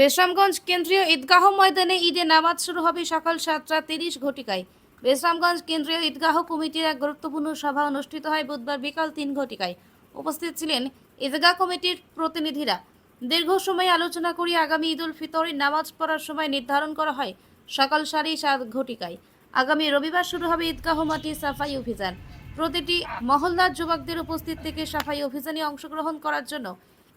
বেশরামগঞ্জ কেন্দ্রীয় ঈদগাহ ময়দানে ঈদে নামাজ শুরু হবে সকাল সাতটা তিরিশ ঘটিকায়। বেশরামগঞ্জ কেন্দ্রীয় ঈদগাহ কমিটির এক গুরুত্বপূর্ণ সভা অনুষ্ঠিত হয় বুধবার বিকাল তিন ঘটিকায়। উপস্থিত ছিলেন ঈদগাহ কমিটির প্রতিনিধিরা। দীর্ঘ সময় আলোচনা করে আগামী ঈদুল ফিতরের নামাজ পড়ার সময় নির্ধারণ করা হয় সকাল সাড়ে সাত ঘটিকায়। আগামী রবিবার শুরু হবে ঈদগাহ মাঠে সাফাই অভিযান। প্রতিটি মহল্লার যুবকদের উপস্থিত থেকে সাফাই অভিযানে অংশগ্রহণ করার জন্য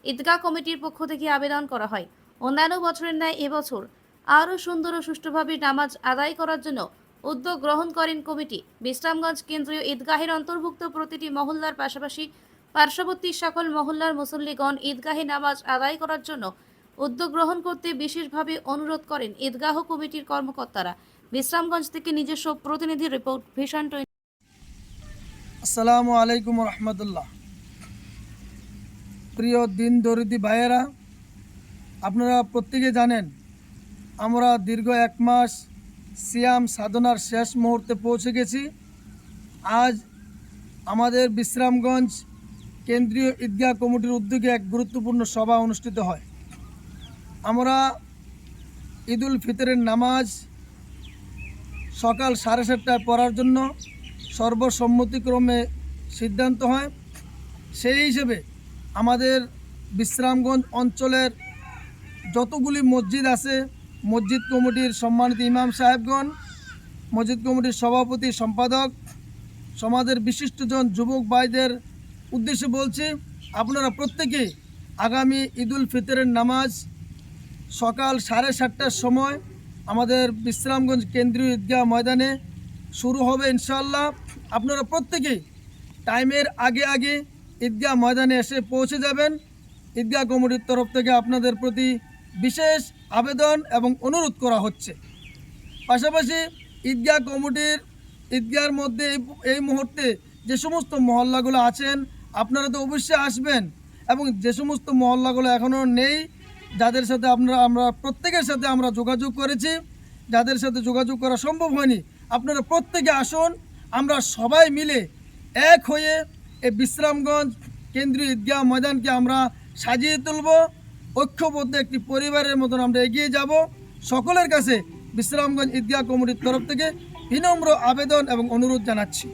ঈদগাহ কমিটির পক্ষ থেকে আবেদন করা হয়। অন্যান্য বছরের ন্যায় এবছর আরও সুন্দর ও সুষ্ঠুভাবে নামাজ আদায় করার জন্য উদ্যোগ গ্রহণ করেন কমিটি। বিশ্রামগঞ্জ কেন্দ্রীয় ঈদগাহের অন্তর্ভুক্ত প্রতিটি মহল্লার পাশাপাশি পার্শ্ববর্তী সকল মহল্লার মুসল্লিগণ ঈদগাহে নামাজ আদায় করার জন্য উদ্যোগ গ্রহণ করতে বিশেষভাবে অনুরোধ করেন ঈদগাহ কমিটির কর্মকর্তারা। বিশ্রামগঞ্জ থেকে নিজস্ব প্রতিনিধি রিপোর্ট ভিশন আসসালামু আলাইকুম রহমতুল্লাহ। প্রিয় দিন দরিদ্রী ভাইয়েরা আপনারা প্রত্যেকে জানেন, আমরা দীর্ঘ এক মাস সিয়াম সাধনার শেষ মুহূর্তে পৌঁছে গেছি। আজ আমাদের বিশ্রামগঞ্জ কেন্দ্রীয় ঈদগাহ কমিটির উদ্যোগে এক গুরুত্বপূর্ণ সভা অনুষ্ঠিত হয়। আমরা ঈদুল ফিতরের নামাজ সকাল সাড়ে সাতটায় পড়ার জন্য সর্বসম্মতিক্রমে সিদ্ধান্ত হয়। সেই হিসেবে আমাদের বিশ্রামগঞ্জ অঞ্চলের যতগুলি মসজিদ আছে, মসজিদ কমিটির সম্মানিত ইমাম সাহেবগণ, মসজিদ কমিটির সভাপতি সম্পাদক, সমাজের বিশিষ্টজন যুবক ভাইদের উদ্দেশ্যে বলছি, আপনারা প্রত্যেকে আগামী ঈদুল ফিতরের নামাজ সকাল সাড়ে সাতটার সময় আমাদের বিশ্রামগঞ্জ কেন্দ্রীয় ঈদগাহ ময়দানে শুরু হবে ইনশাল্লাহ আপনারা প্রত্যেকেই টাইমের আগে আগে ঈদগাহ ময়দানে এসে পৌঁছে যাবেন। ঈদগাহ কমিটির তরফ থেকে আপনাদের প্রতি বিশেষ আবেদন এবং অনুরোধ করা হচ্ছে। পাশাপাশি ঈদগাহ কমিটির, ঈদগাহের মধ্যে এই মুহূর্তে যে সমস্ত মহল্লাগুলো আছেন, আপনারা তো অবশ্যই আসবেন এবং যে সমস্ত মহল্লাগুলো এখনও নেই, যাদের সাথে আপনারা, আমরা প্রত্যেকের সাথে আমরা যোগাযোগ করেছি, যাদের সাথে যোগাযোগ করা সম্ভব হয়নি, আপনারা প্রত্যেকে আসুন, আমরা সবাই মিলে এক হয়ে এই বিশ্রামগঞ্জ কেন্দ্রীয় ঈদগাহ ময়দানকে আমরা সাজিয়ে তুলব। ঐক্যবদ্ধ একটি পরিবারের মতন আমরা এগিয়ে যাব। সকলের কাছে বিশ্রামগঞ্জ ঈদগাহ কমিটির তরফ থেকে বিনম্র আবেদন এবং অনুরোধ জানাচ্ছি।